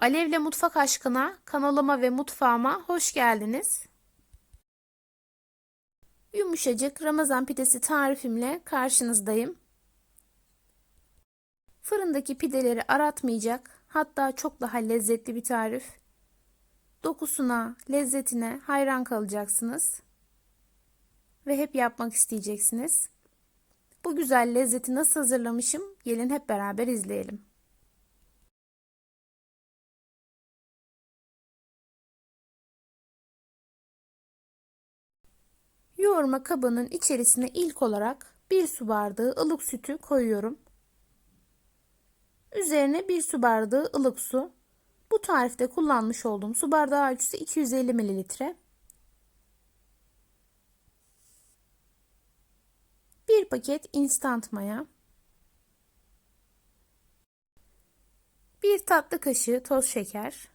Alevle Mutfak Aşkına kanalıma ve mutfağıma hoş geldiniz. Yumuşacık Ramazan pidesi tarifimle karşınızdayım. Fırındaki pideleri aratmayacak, hatta çok daha lezzetli bir tarif. Dokusuna, lezzetine hayran kalacaksınız ve hep yapmak isteyeceksiniz. Bu güzel lezzeti nasıl hazırlamışım? Gelin hep beraber izleyelim. Yoğurma kabının içerisine ilk olarak bir su bardağı ılık sütü koyuyorum. Üzerine bir su bardağı ılık su. Bu tarifte kullanmış olduğum su bardağı ölçüsü 250 mililitre. Bir paket instant maya. Bir tatlı kaşığı toz şeker.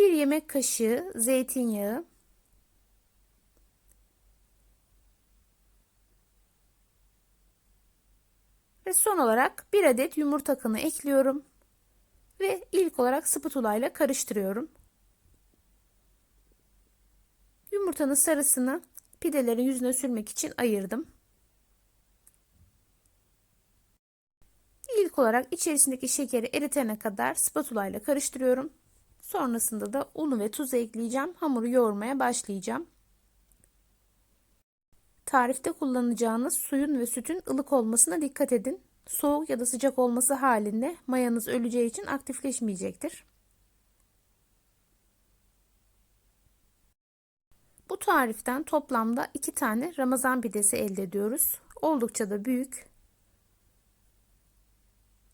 Bir yemek kaşığı zeytinyağı. Ve son olarak bir adet yumurta kanı ekliyorum. Ve ilk olarak spatula ile karıştırıyorum. Yumurtanın sarısını pidelerin yüzüne sürmek için ayırdım. İlk olarak içerisindeki şekeri eritene kadar spatula ile karıştırıyorum. Sonrasında da unu ve tuzu ekleyeceğim. Hamuru yoğurmaya başlayacağım. Tarifte kullanacağınız suyun ve sütün ılık olmasına dikkat edin. Soğuk ya da sıcak olması halinde mayanız öleceği için aktifleşmeyecektir. Bu tariften toplamda 2 tane Ramazan pidesi elde ediyoruz. Oldukça da büyük.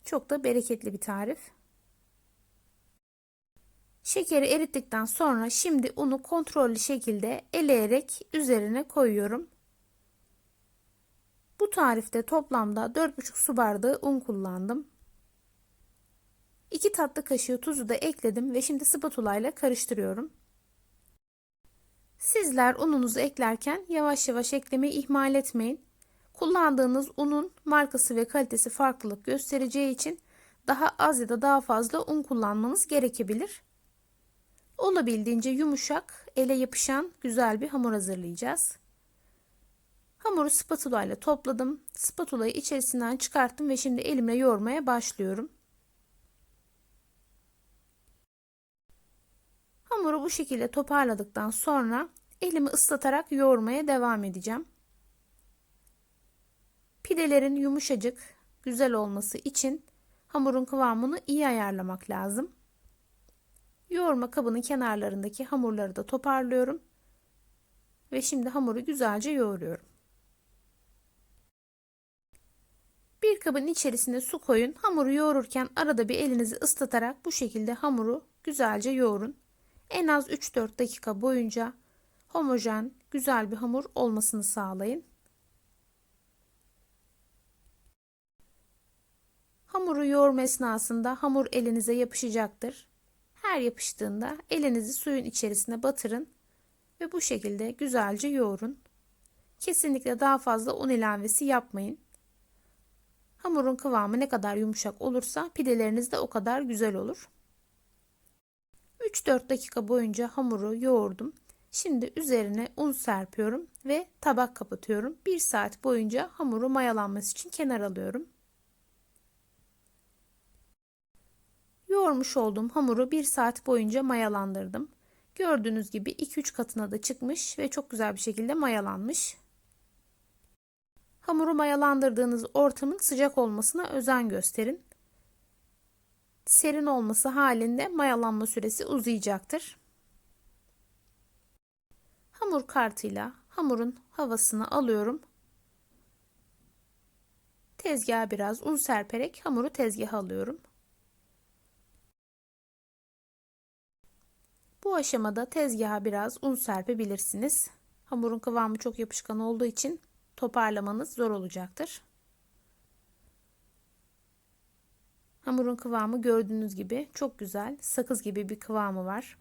Çok da bereketli bir tarif. Şekeri erittikten sonra şimdi unu kontrollü şekilde eleyerek üzerine koyuyorum. Bu tarifte toplamda 4,5 su bardağı un kullandım. 2 tatlı kaşığı tuzu da ekledim ve şimdi spatula ile karıştırıyorum. Sizler ununuzu eklerken yavaş yavaş eklemeyi ihmal etmeyin. Kullandığınız unun markası ve kalitesi farklılık göstereceği için daha az ya da daha fazla un kullanmanız gerekebilir. Olabildiğince yumuşak, ele yapışan güzel bir hamur hazırlayacağız. Hamuru spatula ile topladım. Spatulayı içerisinden çıkarttım ve şimdi elimle yoğurmaya başlıyorum. Hamuru bu şekilde toparladıktan sonra elimi ıslatarak yoğurmaya devam edeceğim. Pidelerin yumuşacık, güzel olması için hamurun kıvamını iyi ayarlamak lazım. Yoğurma kabının kenarlarındaki hamurları da toparlıyorum. Ve şimdi hamuru güzelce yoğuruyorum. Bir kabın içerisine su koyun. Hamuru yoğururken arada bir elinizi ıslatarak bu şekilde hamuru güzelce yoğurun. En az 3-4 dakika boyunca homojen, güzel bir hamur olmasını sağlayın. Hamuru yoğurma esnasında hamur elinize yapışacaktır. Her yapıştığında elinizi suyun içerisine batırın ve bu şekilde güzelce yoğurun. Kesinlikle daha fazla un ilavesi yapmayın. Hamurun kıvamı ne kadar yumuşak olursa pideleriniz de o kadar güzel olur. 3-4 dakika boyunca hamuru yoğurdum. Şimdi üzerine un serpiyorum ve tabak kapatıyorum. 1 saat boyunca hamuru mayalanması için kenar alıyorum. Yoğurmuş olduğum hamuru 1 saat boyunca mayalandırdım. Gördüğünüz gibi 2-3 katına da çıkmış ve çok güzel bir şekilde mayalanmış. Hamuru mayalandırdığınız ortamın sıcak olmasına özen gösterin. Serin olması halinde mayalanma süresi uzayacaktır. Hamur kartıyla hamurun havasını alıyorum. Tezgaha biraz un serperek hamuru tezgaha alıyorum. Bu aşamada tezgaha biraz un serpebilirsiniz. Hamurun kıvamı çok yapışkan olduğu için toparlamanız zor olacaktır. Hamurun kıvamı gördüğünüz gibi çok güzel, sakız gibi bir kıvamı var.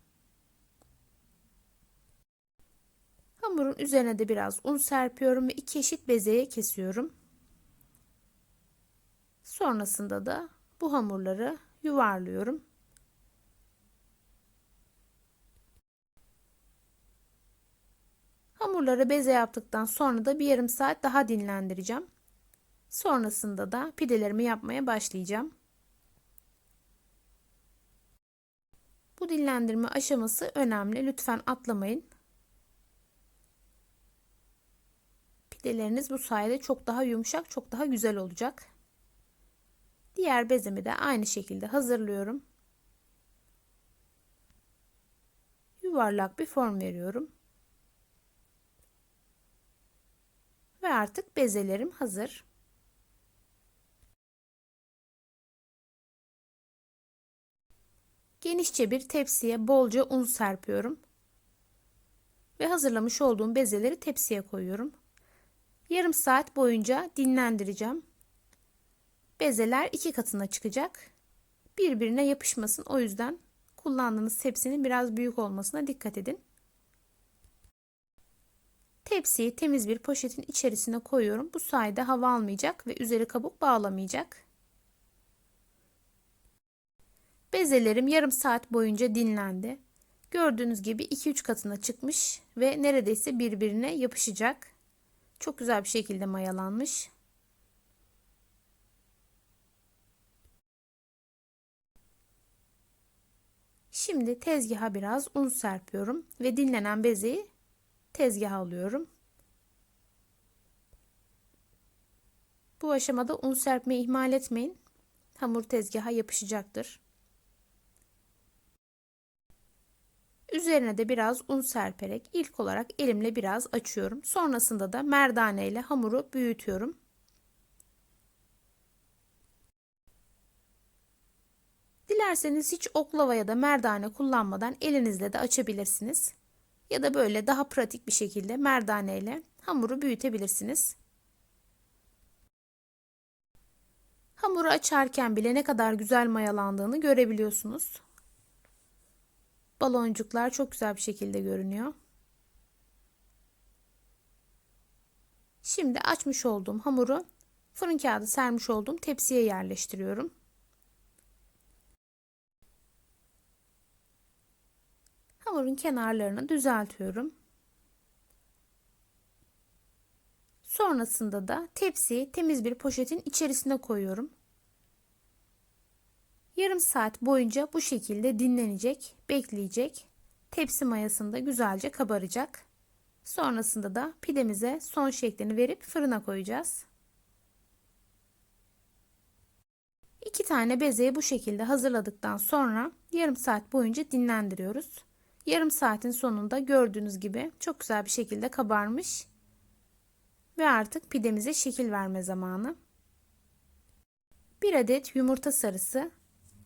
Hamurun üzerine de biraz un serpiyorum ve iki eşit bezeye kesiyorum. Sonrasında da bu hamurları yuvarlıyorum. Hamurları beze yaptıktan sonra da bir yarım saat daha dinlendireceğim. Sonrasında da pidelerimi yapmaya başlayacağım. Bu dinlendirme aşaması önemli. Lütfen atlamayın. Pideleriniz bu sayede çok daha yumuşak, çok daha güzel olacak. Diğer bezemi de aynı şekilde hazırlıyorum. Yuvarlak bir form veriyorum. Ve artık bezelerim hazır. Genişçe bir tepsiye bolca un serpiyorum. Ve hazırlamış olduğum bezeleri tepsiye koyuyorum. Yarım saat boyunca dinlendireceğim. Bezeler iki katına çıkacak. Birbirine yapışmasın. O yüzden kullandığınız tepsinin biraz büyük olmasına dikkat edin. Tepsiyi temiz bir poşetin içerisine koyuyorum. Bu sayede hava almayacak ve üzeri kabuk bağlamayacak. Bezelerim yarım saat boyunca dinlendi. Gördüğünüz gibi 2-3 katına çıkmış ve neredeyse birbirine yapışacak. Çok güzel bir şekilde mayalanmış. Şimdi tezgaha biraz un serpiyorum ve dinlenen bezeyi tezgaha alıyorum. Bu aşamada un serpmeyi ihmal etmeyin. Hamur tezgaha yapışacaktır. Üzerine de biraz un serperek ilk olarak elimle biraz açıyorum. Sonrasında da merdane ile hamuru büyütüyorum. Dilerseniz hiç oklava ya da merdane kullanmadan elinizle de açabilirsiniz. Ya da böyle daha pratik bir şekilde merdane ile hamuru büyütebilirsiniz. Hamuru açarken bile ne kadar güzel mayalandığını görebiliyorsunuz. Baloncuklar çok güzel bir şekilde görünüyor. Şimdi açmış olduğum hamuru fırın kağıdı sermiş olduğum tepsiye yerleştiriyorum. Hamurun kenarlarını düzeltiyorum. Sonrasında da tepsiyi temiz bir poşetin içerisine koyuyorum. Yarım saat boyunca bu şekilde dinlenecek, bekleyecek. Tepsi mayasında güzelce kabaracak. Sonrasında da pidemize son şeklini verip fırına koyacağız. İki tane bezeyi bu şekilde hazırladıktan sonra yarım saat boyunca dinlendiriyoruz. Yarım saatin sonunda gördüğünüz gibi çok güzel bir şekilde kabarmış. Ve artık pidemize şekil verme zamanı. Bir adet yumurta sarısı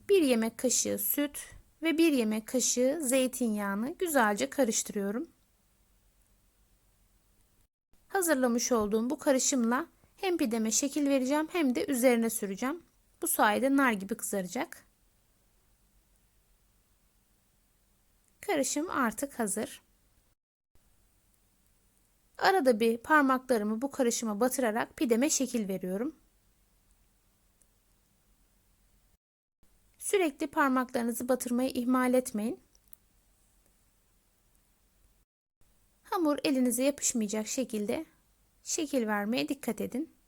1 yemek kaşığı süt ve 1 yemek kaşığı zeytinyağını güzelce karıştırıyorum. Hazırlamış olduğum bu karışımla hem pideme şekil vereceğim hem de üzerine süreceğim. Bu sayede nar gibi kızaracak. Karışım artık hazır. Arada bir parmaklarımı bu karışıma batırarak pideme şekil veriyorum. Sürekli parmaklarınızı batırmayı ihmal etmeyin. Hamur elinize yapışmayacak şekilde şekil vermeye dikkat edin.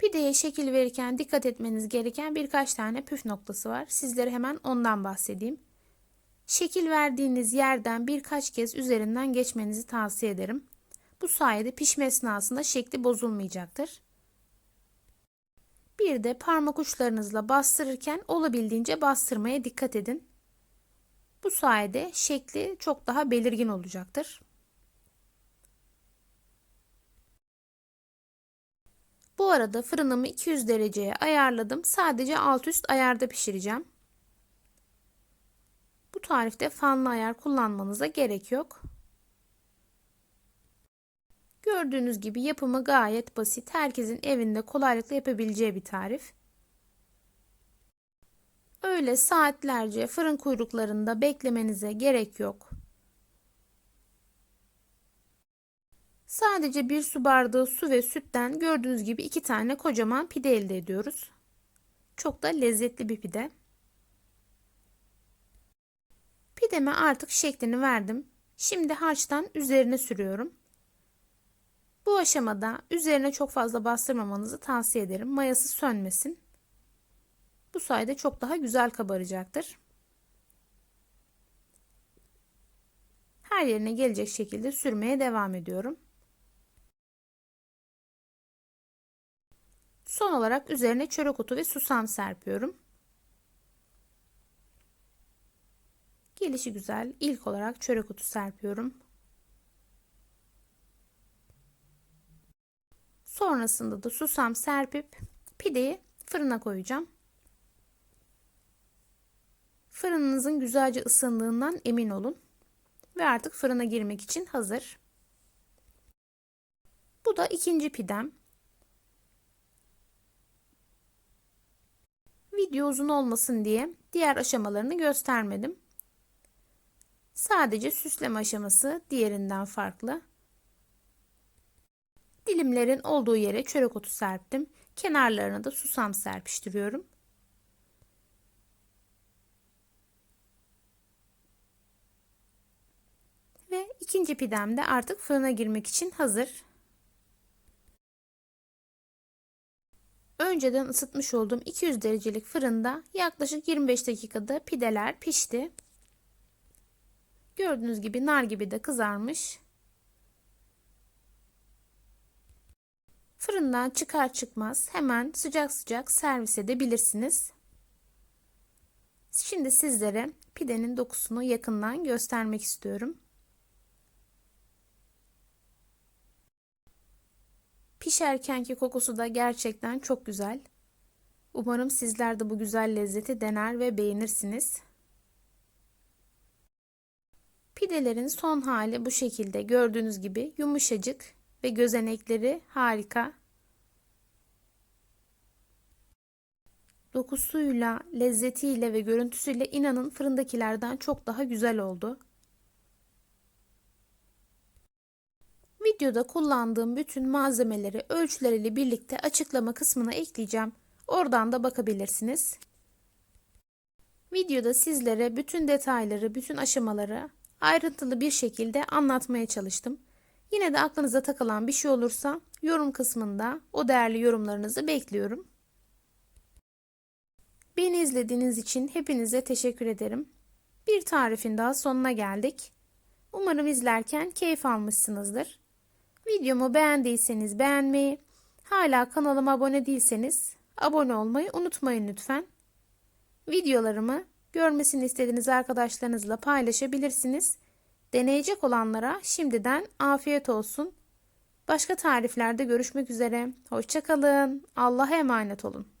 Pideye şekil verirken dikkat etmeniz gereken birkaç tane püf noktası var. Sizlere hemen ondan bahsedeyim. Şekil verdiğiniz yerden birkaç kez üzerinden geçmenizi tavsiye ederim. Bu sayede pişme esnasında şekli bozulmayacaktır. Bir de parmak uçlarınızla bastırırken olabildiğince bastırmaya dikkat edin. Bu sayede şekli çok daha belirgin olacaktır. Bu arada fırınımı 200 dereceye ayarladım. Sadece alt üst ayarda pişireceğim. Bu tarifte fanlı ayar kullanmanıza gerek yok. Gördüğünüz gibi yapımı gayet basit. Herkesin evinde kolaylıkla yapabileceği bir tarif. Öyle saatlerce fırın kuyruklarında beklemenize gerek yok. Sadece bir su bardağı su ve sütten gördüğünüz gibi iki tane kocaman pide elde ediyoruz. Çok da lezzetli bir pide. Pideme artık şeklini verdim. Şimdi harçtan üzerine sürüyorum. Bu aşamada üzerine çok fazla bastırmamanızı tavsiye ederim. Mayası sönmesin. Bu sayede çok daha güzel kabaracaktır. Her yerine gelecek şekilde sürmeye devam ediyorum. Son olarak üzerine çörek otu ve susam serpiyorum. Gelişi güzel. İlk olarak çörek otu serpiyorum. Sonrasında da susam serpip pideyi fırına koyacağım. Fırınınızın güzelce ısındığından emin olun. Ve artık fırına girmek için hazır. Bu da ikinci pidem. Video uzun olmasın diye diğer aşamalarını göstermedim. Sadece süsleme aşaması diğerinden farklı. Dilimlerin olduğu yere çörek otu serptim. Kenarlarına da susam serpiştiriyorum. Ve ikinci pidem de artık fırına girmek için hazır. Önceden ısıtmış olduğum 200 derecelik fırında yaklaşık 25 dakikada pideler pişti. Gördüğünüz gibi nar gibi de kızarmış. Fırından çıkar çıkmaz hemen sıcak sıcak servis edebilirsiniz. Şimdi sizlere pidenin dokusunu yakından göstermek istiyorum. Pişerkenki kokusu da gerçekten çok güzel. Umarım sizler de bu güzel lezzeti dener ve beğenirsiniz. Pidelerin son hali bu şekilde gördüğünüz gibi yumuşacık ve gözenekleri harika. Dokusuyla, lezzetiyle ve görüntüsüyle inanın fırındakilerden çok daha güzel oldu. Videoda kullandığım bütün malzemeleri ölçüleriyle birlikte açıklama kısmına ekleyeceğim. Oradan da bakabilirsiniz. Videoda sizlere bütün detayları, bütün aşamaları ayrıntılı bir şekilde anlatmaya çalıştım. Yine de aklınıza takılan bir şey olursa yorum kısmında o değerli yorumlarınızı bekliyorum. Beni izlediğiniz için hepinize teşekkür ederim. Bir tarifin daha sonuna geldik. Umarım izlerken keyif almışsınızdır. Videomu beğendiyseniz beğenmeyi, hala kanalıma abone değilseniz abone olmayı unutmayın lütfen. Videolarımı görmesini istediğiniz arkadaşlarınızla paylaşabilirsiniz. Deneyecek olanlara şimdiden afiyet olsun. Başka tariflerde görüşmek üzere. Hoşçakalın. Allah'a emanet olun.